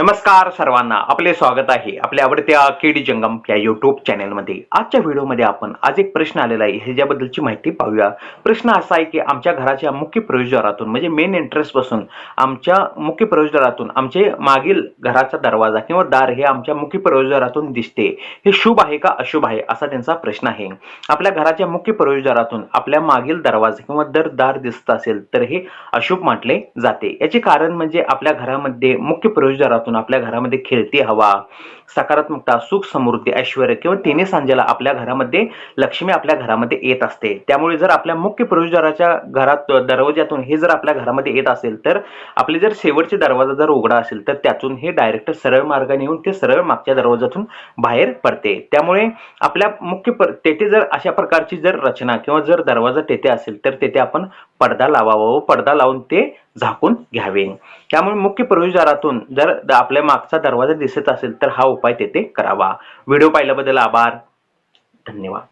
नमस्कार सर्वांना आपले स्वागत आहे आपल्या आवडत्या केडी जंगम या युट्यूब चॅनेलमध्ये आजच्या व्हिडिओमध्ये आपण आज एक प्रश्न आलेला आहे ह्याच्याबद्दलची माहिती पाहूया. प्रश्न असा आहे की आमच्या घराच्या मुख्य प्रवेशद्वारातून म्हणजे मेन एंट्रन्सपासून आमच्या मुख्य प्रवेशद्वारातून आमचे मागील घराचा दरवाजा किंवा दार हे आमच्या मुख्य प्रवेशद्वारातून दिसते. हे शुभ आहे का अशुभ आहे असा त्यांचा प्रश्न आहे. आपल्या घराच्या मुख्य प्रवेशद्वारातून आपल्या मागील दरवाजा किंवा दर दार दिसत असेल तर हे अशुभ म्हटले जाते. याचे कारण म्हणजे आपल्या घरामध्ये मुख्य प्रवेशद्वारातून आपल्या घरामध्ये खेळती हवा सकारात्मकता सुख समृद्धी ऐश्वर किंवा तिने सांजेला आपल्या घरामध्ये लक्ष्मी आपल्या घरामध्ये येत असते. त्यामुळे जर आपल्या मुख्य प्रवेशद्वाराच्या घरात दरवाजातून हे जर आपल्या घरामध्ये येत असेल तर आपले जर शेवटचे दरवाजा जर उघडा असेल तर त्यातून हे डायरेक्ट सरळ मार्गाने येऊन ते सरळ मागच्या दरवाजातून बाहेर पडते. त्यामुळे आपल्या मुख्य तेथे जर अशा प्रकारची जर रचना किंवा जर दरवाजा तेथे असेल तर तेथे आपण पडदा लावावा व पडदा लावून ते झाकून घ्यावे. त्यामुळे मुख्य प्रवेशद्वारातून जर आपल्या मागचा दरवाजा दिसत असेल तर हा उपाय तेथे करावा. व्हिडिओ पाहिल्याबद्दल आभार. धन्यवाद.